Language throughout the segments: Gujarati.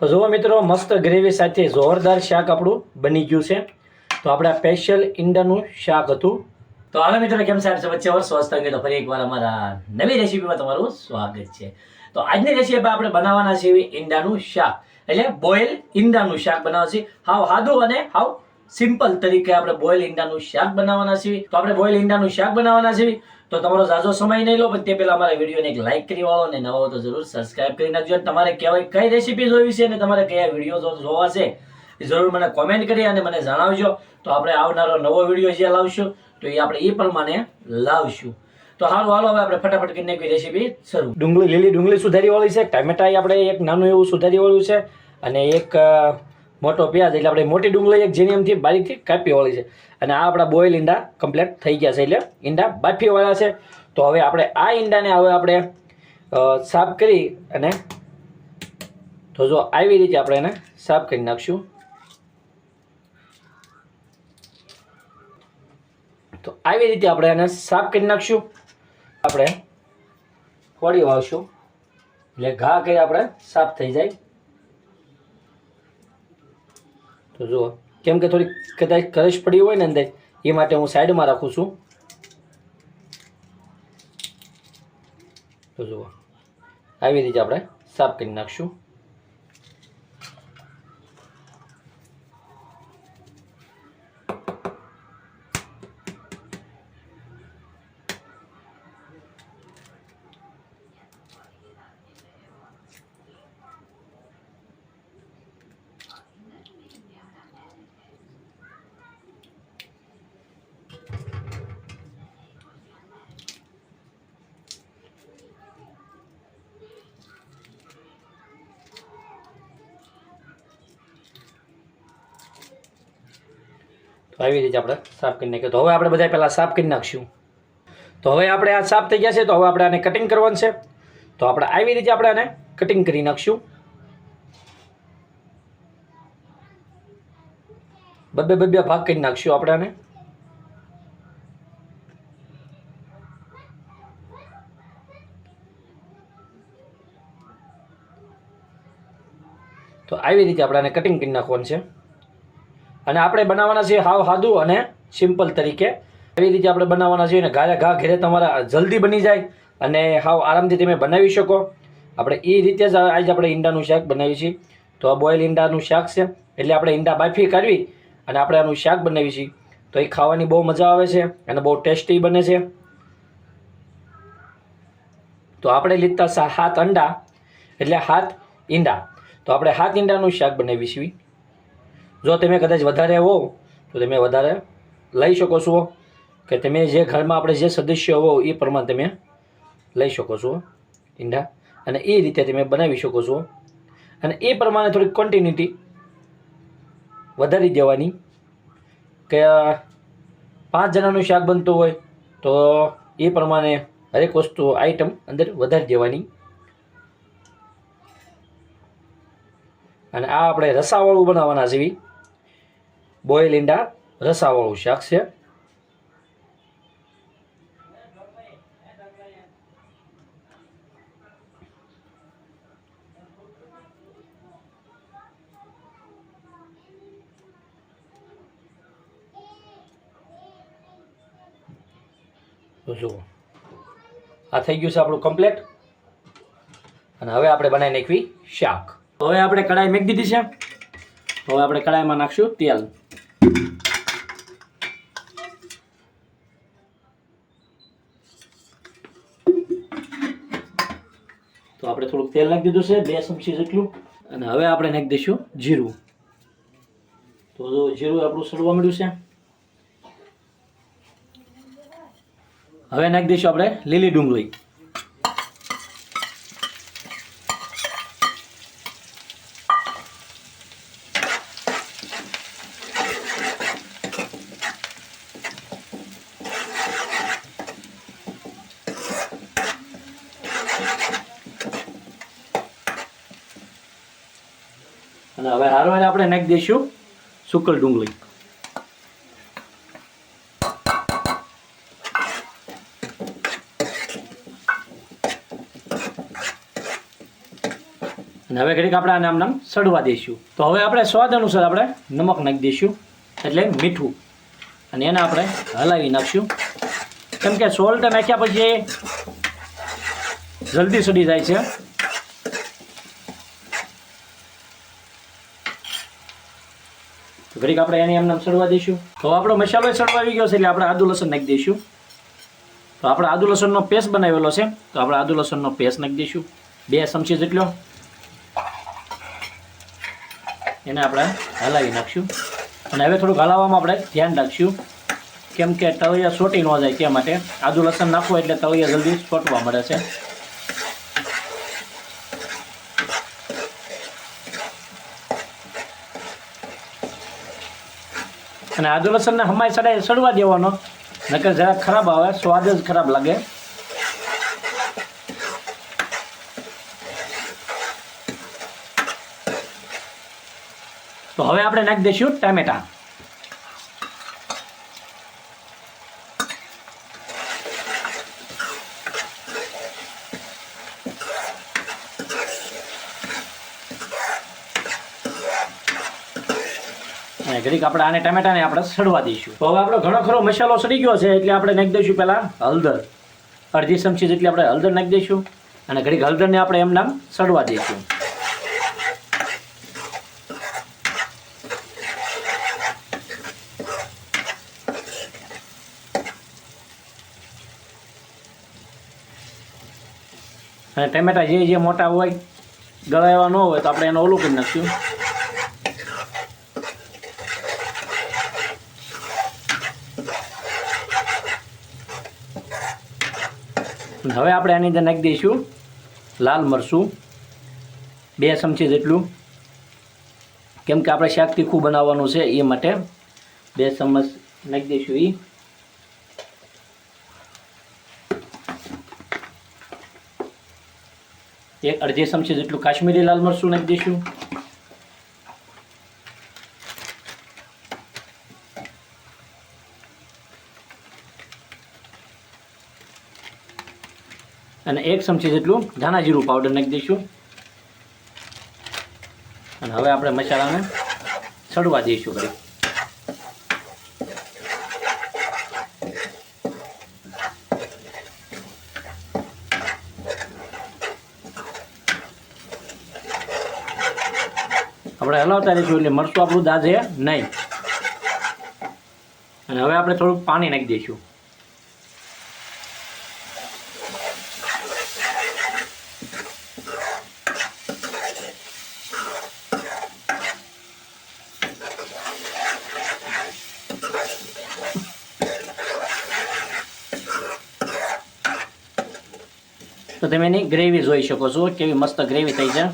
તો જુઓ મિત્રો, મસ્ત ગ્રેવી સાથે જોરદાર શાક આપણું બની ગયું છે. તો આપણે સ્પેશિયલ ઈંડાનું શાક હતું. તો હાલો મિત્રો, કેમ સાહેબ છે વચ્ચે સ્વસ્થ અંગે તો ફરી એકવાર અમારા નવી રેસીપીમાં તમારું સ્વાગત છે. તો આજની રેસીપી આપણે બનાવવાના છે ઈંડાનું શાક. એટલે બોઇલ ઈંડાનું શાક બનાવવા છે. હાવ સાદું અને હાવ સિમ્પલ તરીકે આપણે બોઇલ ઈંડાનું શાક બનાવવાના છીએ. તો આપણે બોઇલ ઈંડાનું શાક બનાવવાના છીએ. તો તમારો ઝાઝો સમય નહીં લો, પણ તે પહેલાં અમારા વિડીયોને એક લાઈક કરી વાળો અને નવો તો જરૂર સબસ્ક્રાઇબ કરી નાખજો. તમારે કહેવાય કઈ રેસીપી જોવી છે અને તમારે કયા વીડિયો જોવા છે એ જરૂર મને કોમેન્ટ કરી અને મને જણાવજો. તો આપણે આવનારો નવો વીડિયો જે લાવશું, તો એ આપણે એ પ્રમાણે લાવશું. તો સારું હાલો, હવે આપણે ફટાફટ કરીને કોઈ રેસીપી શરૂ. ડુંગળી લીલી ડુંગળી સુધારી વાળી છે. ટામેટા આપણે એક નાનું એવું સુધારી વાળું છે. અને એક મોટો પ્યાજ એટલે આપણે મોટી ડુંગળી એક જેની બારીકથી કાપી વાળી છે. અને આ આપણા બોઇલ ઈંડા કમ્પ્લીટ થઈ ગયા છે એટલે ઈંડા બાફી વાળા છે. તો હવે આપણે આ ઈંડાને હવે આપણે સાફ કરી અને તો જો આવી રીતે આપણે એને સાફ કરી નાખશું. તો આવી રીતે આપણે એને સાફ કરી નાખશું. આપણે ફોડી વાવશું એટલે ઘા કરી આપણે સાફ થઈ જાય. તો જુઓ, કેમ કે થોડી કદાચ કરશ પડી હોય ને અંદર, એ માટે હું સાઈડમાં રાખું છું. તો જુઓ, આવી રીતે આપણે સાફ કરી નાખશું. તો આવી રીતે આપણે સાફ કરી નાખીએ. તો હવે આપણે બધા પહેલાં સાફ કરી નાખશું. તો હવે આપણે આ સાફ થઈ ગયા છે, તો હવે આપણે આને કટિંગ કરવાનું છે. તો આપણે આવી રીતે આપણે આને કટિંગ કરી નાખશું. બબ્બે બબ્બે ભાગ કરી નાખશું આપણે આને. તો આવી રીતે આપણે આને કટિંગ કરી નાખવાનું છે. અને આપણે બનાવવાના છીએ હાવ સાદું અને સિમ્પલ તરીકે. એવી રીતે આપણે બનાવવાના છીએ અને ઘારે ઘા ઘરે તમારા જલ્દી બની જાય અને હાવ આરામથી તમે બનાવી શકો. આપણે એ રીતે જ આજે આપણે ઈંડાનું શાક બનાવીએ છીએ. તો આ બોઇલ ઈંડાનું શાક છે, એટલે આપણે ઈંડા બાફી કાઢવી અને આપણે આનું શાક બનાવીએ છીએ. તો એ ખાવાની બહુ મજા આવે છે અને બહુ ટેસ્ટી બને છે. તો આપણે લીધા સાત અંડા, એટલે હાથ ઈંડા. તો આપણે હાથ ઈંડાનું શાક બનાવીએ છીએ. જો તમે કદાચ વધારે હોવ તો તમે વધારે લઈ શકો છો. કે તમે જે ઘરમાં આપણે જે સદસ્ય હોવ એ પ્રમાણે તમે લઈ શકો છો, ઈંડા. અને એ રીતે તમે બનાવી શકો છો. અને એ પ્રમાણે થોડીક કન્ટિન્યુટી વધારી દેવાની. કે પાંચ જણાનું શાક બનતું હોય, તો એ પ્રમાણે હરેક વસ્તુ આઈટમ અંદર વધારી દેવાની. અને આ આપણે રસાવાળું બનાવવાના છે. બોઇલ ઈંડા રસાવાળું શાક છે. આ થઈ ગયું છે આપણું કમ્પ્લેટ અને હવે આપણે બનાવી નાખવી શાક. હવે આપણે કઢાઈ મેકી દીધી છે. હવે આપણે કઢાઈમાં નાખશું તેલ. આપણે થોડુંક તેલ નાખી દીધું છે, બે ચમચી જેટલું. અને હવે આપણે નાખી દઈશું જીરું. તો જીરું આપણું સડવા મળ્યું છે. હવે નાખી દઈશું આપણે લીલી ડુંગળી. અને હવે હારો હારે આપણે નાખી દઈશું સુકલ ડુંગળી. અને હવે ઘડીક આપણે આને આમ નામ સડવા દઈશું. તો હવે આપણે સ્વાદ અનુસાર આપણે નમક નાખી દઈશું, એટલે મીઠું. અને એને આપણે હલાવી નાખશું. કેમ કે સોલ્ટ નાખ્યા પછી જલ્દી સડી જાય છે. તો ઘડીક આપણે એને એમને સડવા દઈશું. તો આપણો મસાલો સડવા આવી ગયો છે એટલે આપણે આદુ લસણ નાખી દઈશું. તો આપણે આદુ લસણનો પેસ્ટ બનાવેલો છે. તો આપણે આદુ લસણનો પેસ્ટ નાખી દઈશું. બે ચમચી જેટલો. એને આપણે હલાવી નાખશું. અને હવે થોડુંક હલાવવામાં આપણે ધ્યાન રાખશું. કેમ કે તળિયા સોટી ન જાય તે માટે. આદુ લસણ નાખવું એટલે તળિયા જલ્દી સોટવા મળે છે. અને આદુ લસણને હમાય સડાય સડવા દેવાનો. નકર જરા ખરાબ આવે, સ્વાદ જ ખરાબ લાગે. તો હવે આપણે નાખી દઈશું ટામેટા. અને ઘડીક આપણે આને ટામેટાને આપણે સડવા દઈશું. તો હવે આપણો ઘણો ખરો મસાલો સડી ગયો છે એટલે આપણે નાખી દઈશું પહેલાં હળદર. અડધી ચમચી જેટલી આપણે હળદર નાખી દઈશું અને ઘડીક હળદરને આપણે એમ નામ સડવા દઈશું. અને ટમેટા જે જે મોટા હોય ગળાવા ન હોય તો આપણે એનો ઓલું કરી નાખશું. હવે આપણે આની અંદર નાખી દઈશું લાલ મરચું, બે ચમચી જેટલું. કેમ કે આપણે શાક તીખું બનાવવાનું છે એ માટે બે ચમચ નાખી દઈશું એ એક અડધી ચમચી જેટલું કાશ્મીરી લાલ મરચું નાખી દઈશું. અને એક ચમચી જેટલું ધાણા જીરું પાવડર નાખી દઈશું. અને હવે આપણે મસાલાને સડવા દઈશું કરી આપણે હલાવતા રહીશું એટલે મરચું આપણું દાજે નહીં. અને હવે આપણે થોડુંક પાણી નાખી દઈશું. તો તમે એની ગ્રેવી જોઈ શકો છો, કેવી મસ્ત ગ્રેવી થઈ છે.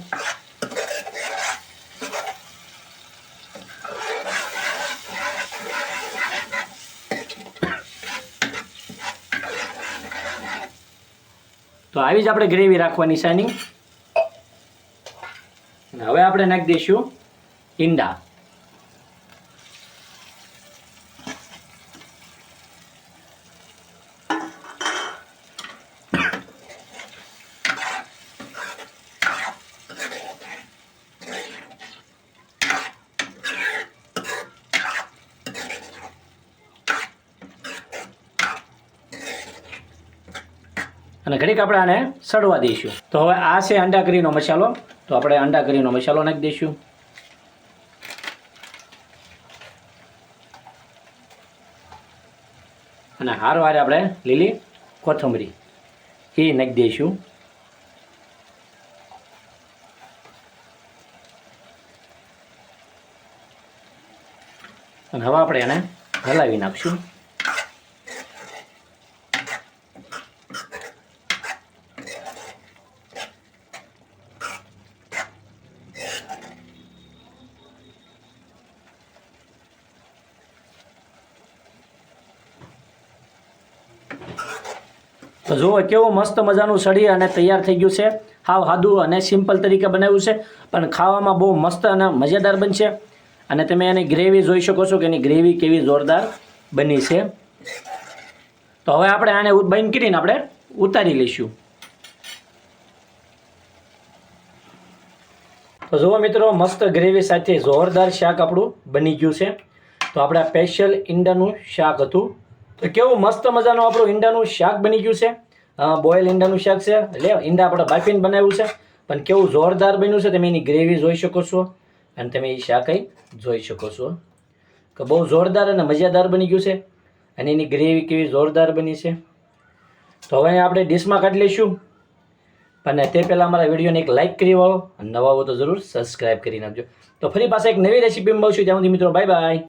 તો આવી જ આપણે ગ્રેવી રાખવાની શાઇનિંગ હવે આપણે નાખી દઈશું ઈંડા. અને ઘડીક આપણે આને સડવા દઈશું. તો હવે આ છે અંડા કરીનો મસાલો. તો આપણે અંડા કરીનો મસાલો નાખી દઈશું. અને હારવારે આપણે લીલી કોથમરી એ નાખી દઈશું. અને હવે આપણે એને હલાવી નાખશું. તો જુઓ કેવું મસ્ત મજાનું સળી અને તૈયાર થઈ ગયું છે. હાવ સાદું અને સિમ્પલ તરીકે બનાવ્યું છે, પણ ખાવામાં બહુ મસ્ત અને મજેદાર બનશે. અને તમે એની ગ્રેવી જોઈ શકો છો કે એની ગ્રેવી કેવી જોરદાર બની છે. તો હવે આપણે આને બંધ કરીને આપણે ઉતારી લઈશું. તો જુઓ મિત્રો, મસ્ત ગ્રેવી સાથે જોરદાર શાક આપણું બની ગયું છે. તો આપણે સ્પેશિયલ ઈંડાનું શાક હતું. તો કેવું મસ્ત મજાનું આપણું ઈંડાનું શાક બની ગયું છે. બોઇલ ઈંડાનું શાક છે. એટલે ઈંડા આપણે બાફીને બનાવ્યું છે. પણ કેવું જોરદાર બન્યું છે તમે એની ગ્રેવી જોઈ શકો છો. અને તમે એ શાક જોઈ શકો છો. કે બહુ જોરદાર અને મજાદાર બની ગયું છે. અને એની ગ્રેવી કેવી જોરદાર બની છે. તો હવે આપણે ડીશમાં કાઢી લઈશું. અને તે પહેલાં અમારા વિડીયોને એક લાઇક કરી વાળો. અને નવા હો તો જરૂર સબસ્ક્રાઇબ કરી નાખજો. તો ફરી પાસે એક નવી રેસીપી મળશું ત્યાં સુધી મિત્રો બાય બાય